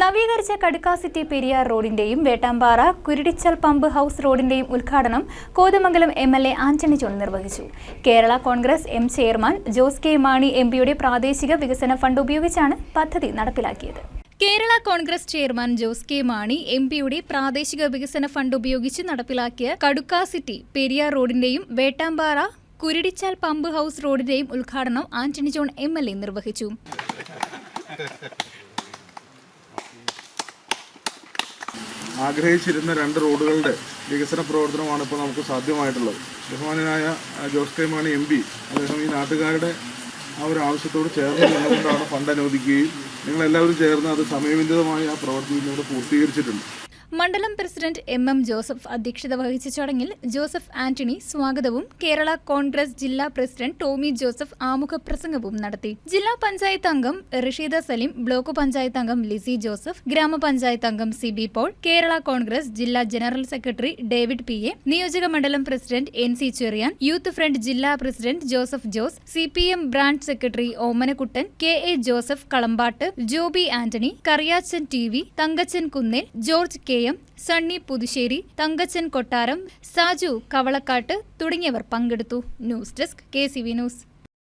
നവീകരിച്ച കടുക്കാസിറ്റി പെരിയാർ റോഡിന്റെയും Vettampara കുരുടിച്ചൽ pump house റോഡിന്റെയും ഉദ്ഘാടനം Kothamangalam M L A Antony John നിർവഹിച്ചു. Kerala Congress M chairman Jose K Mani M പിയുടെ പ്രാദേശിക വികസന ഫണ്ട് ഉപയോഗിച്ചാണ് പദ്ധതി നടപ്പിലാക്കിയത്. Kerala Congress chairman Jose K Mani M പിയുടെ പ്രാദേശിക വികസന ഫണ്ട് ഉപയോഗിച്ച് നടപ്പിലാക്കിയ കടുക്കാസിറ്റി പെരിയാർ റോഡിന്റെയും വേട്ടാമ്പാറ കുരുടിച്ചാൽ പമ്പ് ഹൗസ് റോഡിന്റെയും ഉദ്ഘാടനം ആന്റണി ജോൺ എം നിർവഹിച്ചു. ആഗ്രഹിച്ചിരുന്ന രണ്ട് റോഡുകളുടെ വികസന പ്രവർത്തനമാണ് ഇപ്പോൾ നമുക്ക് സാധ്യമായിട്ടുള്ളത്. ബഹുമാനായ Jose K Mani M P അദ്ദേഹം ഈ നാട്ടുകാരുടെ ആ ഒരു ആവശ്യത്തോട് ചേർന്ന് നിന്നുകൊണ്ടാണ് ഫണ്ട് അനുവദിക്കുകയും നിങ്ങളെല്ലാവരും ചേർന്ന് അത് സമയബന്ധിതമായി ആ പ്രവൃത്തി ഇന്നിവിടെ പൂർത്തീകരിച്ചിട്ടുണ്ട്. മണ്ഡലം പ്രസിഡന്റ് എം എം ജോസഫ് അധ്യക്ഷത വഹിച്ച ചടങ്ങിൽ ജോസഫ് ആന്റണി സ്വാഗതവും കേരള കോൺഗ്രസ് ജില്ലാ പ്രസിഡന്റ് ടോമി ജോസഫ് ആമുഖ പ്രസംഗവും നടത്തി. ജില്ലാ പഞ്ചായത്ത് അംഗം റഷീദ സലീം ബ്ലോക്ക് പഞ്ചായത്ത് അംഗം ലിസി ജോസഫ് ഗ്രാമപഞ്ചായത്ത് അംഗം C B Paul Kerala Congress ജില്ലാ general secretary David P A നിയോജക മണ്ഡലം president N C Cherian youth front ജില്ലാ president Joseph Jose C P M branch secretary Omanakuttan K A Joseph Kalambattu Joby Antony Kariyachan T V Thankachan Kunnel George K M Sunny Puthussery Thankachan Kottaram Saju Kavalakkattu തുടങ്ങിയവർ പങ്കെടുത്തു. News desk K news.